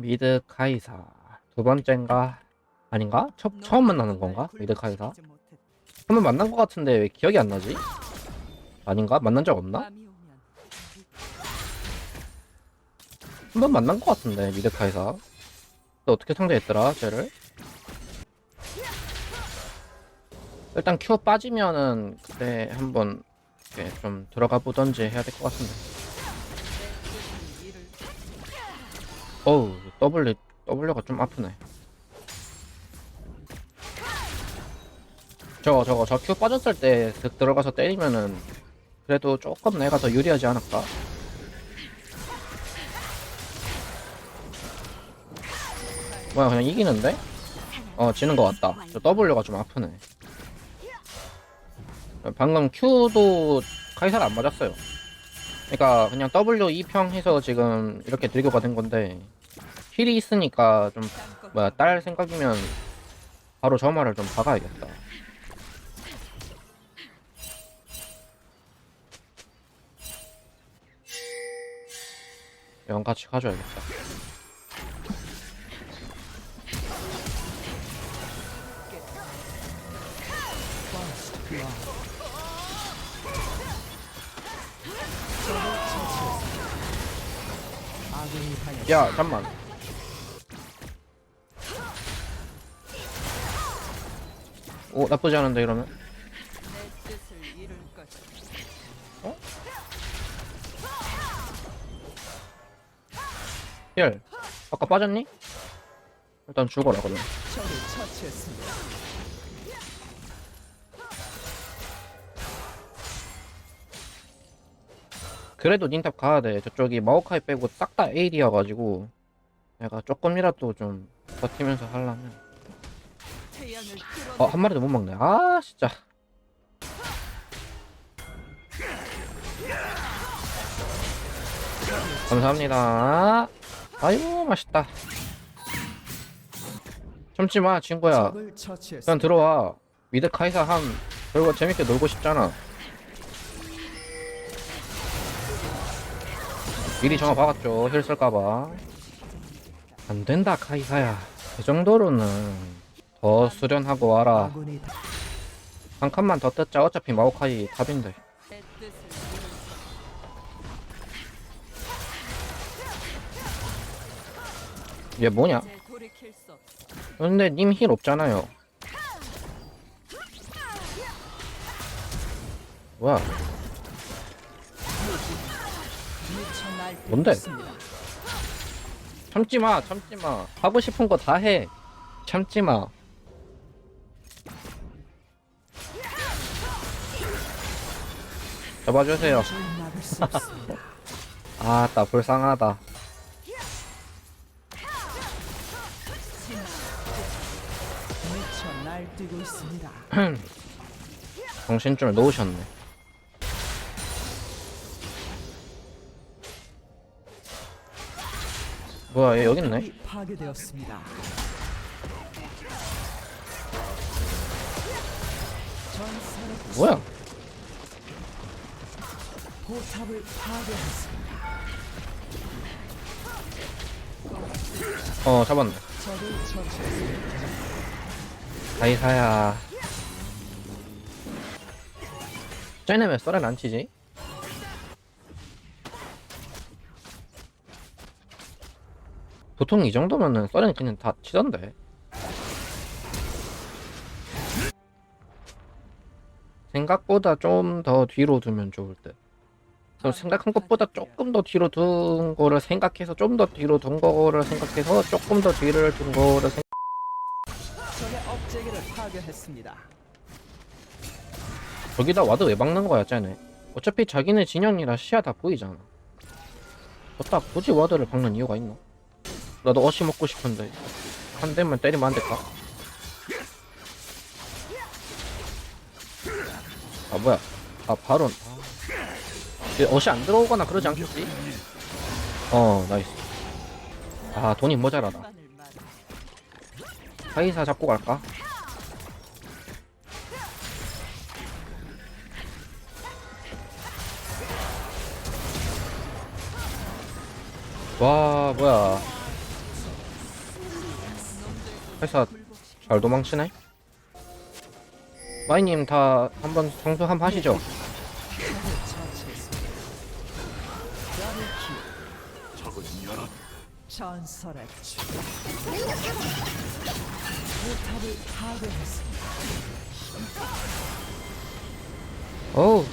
미드 카이사 두 번째인가 아닌가? 처, 처음 만나는 건가? 미드 카이사 한번 만난 것 같은데 왜 기억이 안 나지? 아닌가? 만난 적 없나? 한 번 만난 것 같은데 미드 카이사 또 어떻게 상대했더라 쟤를? 일단 Q 빠지면은 그때 한번 좀 들어가 보던지 해야 될 것 같은데 어우 W W가 좀 아프네 저거 저거 저 Q 빠졌을 때슥 들어가서 때리면은 그래도 조금 내가 더 유리하지 않을까? 뭐야 그냥 이기는데? 어 지는 것 같다 저 W가 좀 아프네 방금 Q도 카이사를 안 맞았어요 그러니까 그냥 W 2평 해서 지금 이렇게 들교가 된 건데 힐이 있으니까 좀 뭐야 딸 생각이면 바로 저 말을 좀 박아야겠다. 영 같이 가져야겠다. 야 잠만 오 나쁘지 않은데 이러면? 어? 힐. 아까 빠졌니? 일단 죽어라 그러면. 그래도 닌탑 가야돼. 저쪽이 마오카이 빼고 싹 다 AD여가지고 내가 조금이라도 좀 버티면서 하려면 어 한 마리도 못 먹네. 아 진짜. 감사합니다. 아이고 맛있다. 참지 마 친구야. 그냥 들어와. 미드 카이사 한 결국 재밌게 놀고 싶잖아. 미리 전화 박았죠. 힐 쓸까봐. 안 된다 카이사야. 그 정도로는 더 수련하고 와라. 한 칸만 더 뜯자. 어차피 마오카이 탑인데. 얘 뭐냐? 근데 님 힐 없잖아요. 뭐야? 뭔데? 참지마 참지마. 하고 싶은 거 다 해. 참지마 잡아주세요 아 따 불쌍하다 날뛰고 있습니다. 정신줄 놓으셨네 뭐야 얘 여기 있네 이 파괴되었습니다. 뭐야 포탑을 파괴했습니다. 어 잡았네 적을 처치했습니다. 다이사야 쟤네 왜 썰엔 안 치지? 보통 이 정도면은 썰엔 그냥 다 치던데 생각보다 좀 더 뒤로 두면 좋을 듯 생각한 것보다 조금 더 뒤로 둔 거를 생각해서 좀 더 뒤로 둔 거를 생각해서 조금 더 뒤를 둔 거를 생각 적의 업체계를 파괴했습니다. 저기다 와드 왜 박는 거야 쟤네 어차피 자기네 진영이라 시야 다 보이잖아 저딱 굳이 와드를 박는 이유가 있나? 나도 어시 먹고 싶은데 한 대만 때리면 안 될까? 아 뭐야 아 바론 아. 예, 어시 안 들어오거나 그러지 않겠지? 어 나이스. 아 돈이 모자라다. 사이사 잡고 갈까? 와 뭐야. 회사 잘 도망치네? 마이님 다 한번 청소 한번 하시죠. 전설의 주. 무탑을 파괴했습니다. 오